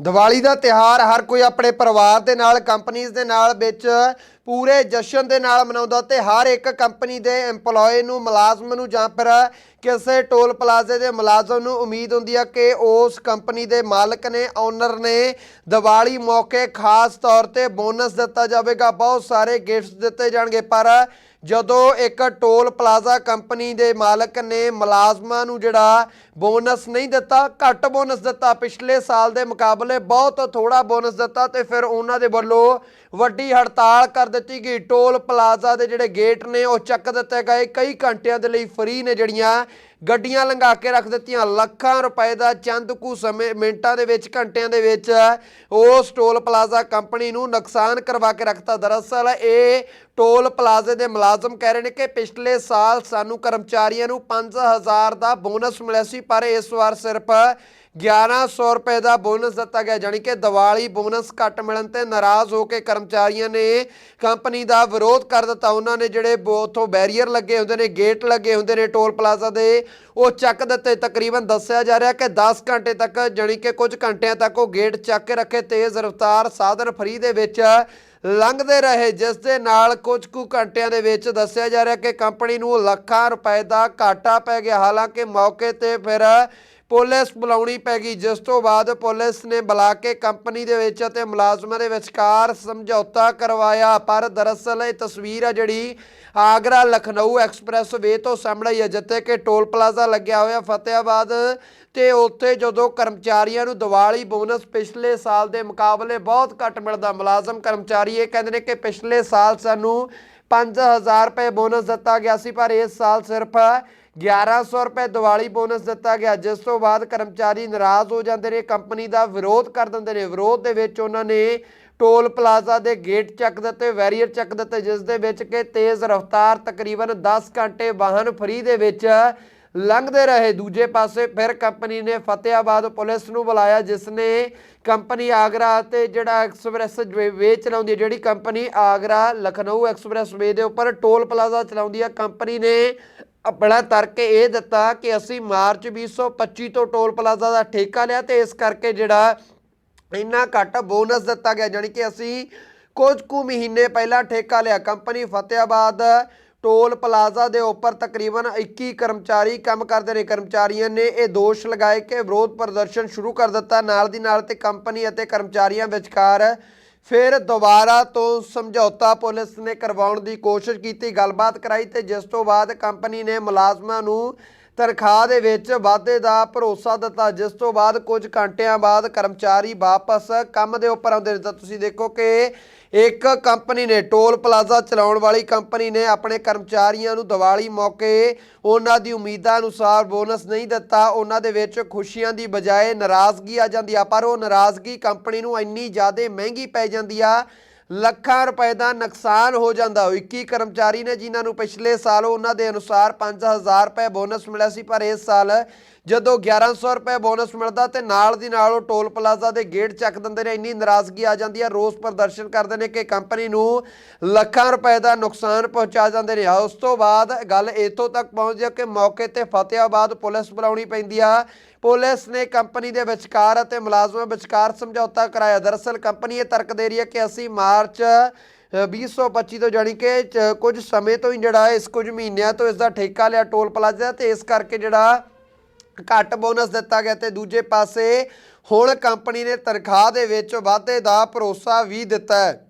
ਦੀਵਾਲੀ ਦਾ ਤਿਹਾਰ ਹਰ ਕੋਈ ਆਪਣੇ ਪਰਿਵਾਰ ਦੇ ਨਾਲ ਕੰਪਨੀਆਂ ਦੇ ਨਾਲ ਵਿੱਚ ਪੂਰੇ ਜਸ਼ਨ ਦੇ ਨਾਲ ਮਨਾਉਂਦਾ ਤੇ ਹਰ ਇੱਕ ਕੰਪਨੀ ਦੇ EMPLOYE ਨੂੰ ਮੁਲਾਜ਼ਮ ਨੂੰ ਜਾਂ ਫਿਰ ਕਿਸੇ ਟੋਲ ਪਲਾਜ਼ੇ ਦੇ ਮੁਲਾਜ਼ਮ ਨੂੰ ਉਮੀਦ ਹੁੰਦੀ ਹੈ ਕਿ ਉਸ ਕੰਪਨੀ ਦੇ ਮਾਲਕ ਨੇ ਓਨਰ ਨੇ ਦੀਵਾਲੀ ਮੌਕੇ ਖਾਸ ਤੌਰ ਤੇ ਬੋਨਸ ਦਿੱਤਾ ਜਾਵੇਗਾ। ਬਹੁਤ ਸਾਰੇ ਗਿਫਟਸ ਦਿੱਤੇ ਜਾਣਗੇ, ਪਰ ਜਦੋਂ ਇੱਕ ਟੋਲ ਪਲਾਜ਼ਾ ਕੰਪਨੀ ਦੇ ਮਾਲਕ ਨੇ ਮੁਲਾਜ਼ਮਾਂ ਨੂੰ ਜਿਹੜਾ ਬੋਨਸ ਨਹੀਂ ਦਿੱਤਾ, ਘੱਟ ਬੋਨਸ ਦਿੱਤਾ, ਪਿਛਲੇ ਸਾਲ ਦੇ ਮੁਕਾਬਲੇ ਬਹੁਤ ਥੋੜਾ ਬੋਨਸ ਦਿੱਤਾ ਤੇ ਫਿਰ ਉਹਨਾਂ ਦੇ ਵੱਲੋਂ ਵੱਡੀ ਹੜਤਾਲ ਕਰ ਦਿੱਤੀ ਗਈ। ਟੋਲ ਪਲਾਜ਼ਾ ਦੇ ਜਿਹੜੇ ਗੇਟ ਨੇ, ਉਹ ਚੱਕ ਦਿੱਤੇ ਗਏ। ਕਈ ਘੰਟਿਆਂ ਦੇ ਲਈ ਫਰੀ ਨੇ ਜਿਹੜੀਆਂ ਗੱਡੀਆਂ ਲੰਘਾ ਕੇ ਰੱਖ ਦਿੱਤੀਆਂ। ਲੱਖਾਂ ਰੁਪਏ ਦਾ ਚੰਦ ਕੁ ਸਮੇਂ, ਮਿੰਟਾਂ ਦੇ ਵਿੱਚ, ਘੰਟਿਆਂ ਦੇ ਵਿੱਚ ਉਸ ਟੋਲ ਪਲਾਜ਼ਾ ਕੰਪਨੀ ਨੂੰ ਨੁਕਸਾਨ ਕਰਵਾ ਕੇ ਰੱਖਤਾ। ਦਰਅਸਲ ਇਹ ਟੋਲ ਪਲਾਜ਼ੇ ਦੇ ਮੁਲਾਜ਼ਮ ਕਹਿ ਰਹੇ ਨੇ ਕਿ ਪਿਛਲੇ ਸਾਲ ਸਾਨੂੰ ਕਰਮਚਾਰੀਆਂ ਨੂੰ 5000 ਦਾ ਬੋਨਸ ਮਿਲਿਆ ਸੀ, ਪਰ ਇਸ ਵਾਰ ਸਿਰਫ 1100 ਰੁਪਏ ਦਾ ਬੋਨਸ ਦਿੱਤਾ ਗਿਆ ਜਾਨੀ ਕਿ ਦੀਵਾਲੀ ਬੋਨਸ ਘੱਟ ਮਿਲਣ ਤੇ ਨਾਰਾਜ਼ ਹੋ ਕੇ ਕਰਮਚਾਰੀਆਂ ਨੇ ਕੰਪਨੀ ਦਾ ਵਿਰੋਧ ਕਰ ਦਿੱਤਾ। ਉਹਨਾਂ ਨੇ ਜਿਹੜੇ ਬੋ- ਉੱਥੋਂ ਬੈਰੀਅਰ ਲੱਗੇ ਹੁੰਦੇ ਨੇ, ਗੇਟ ਲੱਗੇ ਹੁੰਦੇ ਨੇ ਟੋਲ ਪਲਾਜ਼ਾ ਦੇ, ਉਹ ਚੱਕ ਦਿੱਤੇ। ਤਕਰੀਬਨ ਦੱਸਿਆ ਜਾ ਰਿਹਾ ਕਿ 10 ਘੰਟੇ ਤੱਕ ਜਾਨੀ ਕਿ ਕੁਝ ਘੰਟਿਆਂ ਤੱਕ ਉਹ ਗੇਟ ਚੱਕ ਕੇ ਰੱਖੇ ਤੇਜ਼ ਰਫ਼ਤਾਰ ਸਾਧਨ ਫਰੀ ਦੇ ਵਿੱਚ ਲੰਘਦੇ ਰਹੇ, ਜਿਸ ਦੇ ਨਾਲ ਕੁਝ ਕੁ ਘੰਟਿਆਂ ਦੇ ਵਿੱਚ ਦੱਸਿਆ ਜਾ ਰਿਹਾ ਕਿ ਕੰਪਨੀ ਨੂੰ ਲੱਖਾਂ ਰੁਪਏ ਦਾ ਘਾਟਾ ਪੈ ਗਿਆ। ਹਾਲਾਂਕਿ ਮੌਕੇ ਤੇ ਫਿਰ ਪੁਲਿਸ ਬੁਲਾਉਣੀ ਪੈ ਗਈ। ਜਿਸ ਤੋਂ ਬਾਅਦ ਪੁਲਿਸ ਨੇ ਬੁਲਾ ਕੇ ਕੰਪਨੀ ਦੇ ਵਿੱਚ ਅਤੇ ਮੁਲਾਜ਼ਮਾਂ ਦੇ ਵਿਚਕਾਰ ਸਮਝੌਤਾ ਕਰਵਾਇਆ। ਪਰ ਦਰਅਸਲ ਇਹ ਤਸਵੀਰ ਆ ਜਿਹੜੀ ਆਗਰਾ ਲਖਨਊ ਐਕਸਪ੍ਰੈਸ ਵੇ ਤੋਂ ਸਾਹਮਣੇ ਹੀ ਹੈ, ਜਿੱਥੇ ਕਿ ਟੋਲ ਪਲਾਜ਼ਾ ਲੱਗਿਆ ਹੋਇਆ ਫਤਿਆਬਾਦ ਤੇ ਉੱਥੇ ਜਦੋਂ ਕਰਮਚਾਰੀਆਂ ਨੂੰ ਦੀਵਾਲੀ ਬੋਨਸ ਪਿਛਲੇ ਸਾਲ ਦੇ ਮੁਕਾਬਲੇ ਬਹੁਤ ਘੱਟ ਮਿਲਦਾ। ਮੁਲਾਜ਼ਮ ਕਰਮਚਾਰੀ ਇਹ ਕਹਿੰਦੇ ਨੇ ਕਿ ਪਿਛਲੇ ਸਾਲ ਸਾਨੂੰ 5000 ਰੁਪਏ ਬੋਨਸ ਦਿੱਤਾ ਗਿਆ ਸੀ, ਪਰ ਇਸ ਸਾਲ ਸਿਰਫ 1100 ਰੁਪਏ ਦੀਵਾਲੀ ਬੋਨਸ ਦਿੱਤਾ ਗਿਆ, ਜਿਸ ਤੋਂ ਬਾਅਦ ਕਰਮਚਾਰੀ ਨਾਰਾਜ਼ ਹੋ ਜਾਂਦੇ ਨੇ, ਕੰਪਨੀ ਦਾ ਵਿਰੋਧ ਕਰ ਦਿੰਦੇ ਨੇ। ਵਿਰੋਧ ਦੇ ਵਿੱਚ ਉਹਨਾਂ ਨੇ ਟੋਲ ਪਲਾਜ਼ਾ ਦੇ ਗੇਟ ਚੱਕ ਦਿੱਤੇ, ਵੈਰੀਅਰ ਚੱਕ ਦਿੱਤੇ, ਜਿਸ ਦੇ ਵਿੱਚ ਕਿ ਤੇਜ਼ ਰਫ਼ਤਾਰ ਤਕਰੀਬਨ 10 ਘੰਟੇ ਵਾਹਨ ਫਰੀ ਦੇ ਵਿੱਚ ਲੰਘਦੇ ਰਹੇ। ਦੂਜੇ ਪਾਸੇ ਫਿਰ ਕੰਪਨੀ ਨੇ ਫਤਿਆਬਾਦ ਪੁਲਿਸ ਨੂੰ ਬੁਲਾਇਆ, ਜਿਸ ਨੇ ਕੰਪਨੀ ਆਗਰਾ ਤੇ ਜਿਹੜਾ ਐਕਸਪ੍ਰੈਸ ਵੇ ਚਲਾਉਂਦੀ ਹੈ, ਜਿਹੜੀ company Agra Lucknow expressway ਦੇ ਉੱਪਰ ਟੋਲ ਪਲਾਜ਼ਾ ਚਲਾਉਂਦੀ ਹੈ, ਕੰਪਨੀ ਨੇ ਆਪਣਾ ਤਰਕ ਇਹ ਦਿੱਤਾ ਕਿ ਅਸੀਂ ਮਾਰਚ 2025 ਤੋਂ ਟੋਲ ਪਲਾਜ਼ਾ ਦਾ ਠੇਕਾ ਲਿਆ ਤੇ ਇਸ ਕਰਕੇ ਜਿਹੜਾ ਇੰਨਾ ਘੱਟ ਬੋਨਸ ਦਿੱਤਾ ਗਿਆ, ਜਾਣੀ ਕਿ ਅਸੀਂ ਕੁਝ ਕੁ ਮਹੀਨੇ ਪਹਿਲਾਂ ਠੇਕਾ ਲਿਆ। ਕੰਪਨੀ ਫਤਿਆਬਾਦ ਟੋਲ ਪਲਾਜ਼ਾ ਦੇ ਉੱਪਰ ਤਕਰੀਬਨ 21 ਕਰਮਚਾਰੀ ਕੰਮ ਕਰਦੇ ਨੇ। ਕਰਮਚਾਰੀਆਂ ਨੇ ਇਹ ਦੋਸ਼ ਲਗਾਏ ਕਿ ਵਿਰੋਧ ਪ੍ਰਦਰਸ਼ਨ ਸ਼ੁਰੂ ਕਰ ਦਿੱਤਾ। ਨਾਲ ਦੀ ਨਾਲ ਤੇ ਕੰਪਨੀ ਅਤੇ ਕਰਮਚਾਰੀਆਂ ਵਿਚਕਾਰ ਫਿਰ ਦੁਬਾਰਾ ਤੋਂ ਸਮਝੌਤਾ ਪੁਲਿਸ ਨੇ ਕਰਵਾਉਣ ਦੀ ਕੋਸ਼ਿਸ਼ ਕੀਤੀ, ਗੱਲਬਾਤ ਕਰਾਈ ਤੇ ਜਿਸ ਤੋਂ ਬਾਅਦ ਕੰਪਨੀ ਨੇ ਮੁਲਾਜ਼ਮਾਂ ਨੂੰ ਤਨਖਾਹ ਦੇ ਵਿੱਚ ਵਾਧੇ ਦਾ ਭਰੋਸਾ ਦਿੱਤਾ। ਜਿਸ ਤੋਂ ਬਾਅਦ ਕੁਝ ਘੰਟਿਆਂ ਬਾਅਦ ਕਰਮਚਾਰੀ ਵਾਪਸ ਕੰਮ ਦੇ ਉੱਪਰ ਆਉਂਦੇ ਨੇ। ਤਾਂ ਤੁਸੀਂ ਦੇਖੋ ਕਿ ਇੱਕ ਕੰਪਨੀ ਨੇ, ਟੋਲ ਪਲਾਜ਼ਾ ਚਲਾਉਣ ਵਾਲੀ ਕੰਪਨੀ ਨੇ ਆਪਣੇ ਕਰਮਚਾਰੀਆਂ ਨੂੰ ਦੀਵਾਲੀ ਮੌਕੇ ਉਹਨਾਂ ਦੀ ਉਮੀਦਾਂ ਅਨੁਸਾਰ ਬੋਨਸ ਨਹੀਂ ਦਿੱਤਾ। ਉਹਨਾਂ ਦੇ ਵਿੱਚ ਖੁਸ਼ੀਆਂ ਦੀ ਬਜਾਏ ਨਾਰਾਜ਼ਗੀ ਆ ਜਾਂਦੀ ਆ, ਪਰ ਉਹ ਨਾਰਾਜ਼ਗੀ ਕੰਪਨੀ ਨੂੰ ਇੰਨੀ ਜ਼ਿਆਦਾ ਮਹਿੰਗੀ ਪੈ ਜਾਂਦੀ ਆ ਲੱਖਾਂ ਰੁਪਏ ਦਾ ਨੁਕਸਾਨ ਹੋ ਜਾਂਦਾ। ਉਹ 21 ਕਰਮਚਾਰੀ ਨੇ ਜਿਨ੍ਹਾਂ ਨੂੰ ਪਿਛਲੇ ਸਾਲ ਉਹਨਾਂ ਦੇ ਅਨੁਸਾਰ 5000 ਰੁਪਏ ਬੋਨਸ ਮਿਲਿਆ ਸੀ, ਪਰ ਇਸ ਸਾਲ ਜਦੋਂ 1100 ਰੁਪਏ ਬੋਨਸ ਮਿਲਦਾ ਤੇ ਨਾਲ ਦੀ ਨਾਲ ਉਹ ਟੋਲ ਪਲਾਜ਼ਾ ਦੇ ਗੇਟ ਚੱਕ ਦਿੰਦੇ ਨੇ। ਇੰਨੀ ਨਾਰਾਜ਼ਗੀ ਆ ਜਾਂਦੀ ਹੈ ਰੋਸ ਪ੍ਰਦਰਸ਼ਨ ਕਰਦੇ ਨੇ ਕਿ ਕੰਪਨੀ ਨੂੰ ਲੱਖਾਂ ਰੁਪਏ ਦਾ ਨੁਕਸਾਨ ਪਹੁੰਚਾ ਜਾਂਦੇ ਨੇ। ਉਸ ਤੋਂ ਬਾਅਦ ਗੱਲ ਇੱਥੋਂ ਤੱਕ ਪਹੁੰਚ ਜਾ ਕਿ ਮੌਕੇ ਤੇ ਫਤਿਆਬਾਦ ਪੁਲਿਸ ਬੁਲਾਉਣੀ ਪੈਂਦੀ ਆ। ਪੁਲਿਸ ਨੇ ਕੰਪਨੀ ਦੇ ਵਿਚਕਾਰ ਅਤੇ ਮੁਲਾਜ਼ਮਾਂ ਵਿਚਕਾਰ ਸਮਝੌਤਾ ਕਰਾਇਆ। ਦਰਅਸਲ, ਕੰਪਨੀ ਇਹ ਤਰਕ ਦੇ ਰਹੀ ਹੈ ਕਿ ਅਸੀਂ ਮਾਰਚ ਅ, 2025 ਤੋਂ ਜਾਣੀ ਕਿ ਕੁਝ ਸਮੇਂ ਤੋਂ ਹੀ ਜਿਹੜਾ ਇਸ ਕੁਝ ਮਹੀਨਿਆਂ ਤੋਂ ਇਸ ਦਾ ਠੇਕਾ ਲਿਆ ਟੋਲ ਪਲਾਜ਼ਾ ਦਾ ਤੇ ਇਸ ਕਰਕੇ ਜਿਹੜਾ ਘੱਟ ਬੋਨਸ ਦਿੱਤਾ ਗਿਆ ਤੇ ਦੂਜੇ ਪਾਸੇ ਹੁਣ ਕੰਪਨੀ ਨੇ ਤਨਖਾਹ ਦੇ ਵਿੱਚ ਵਾਧੇ ਦਾ ਭਰੋਸਾ ਵੀ ਦਿੱਤਾ ਹੈ।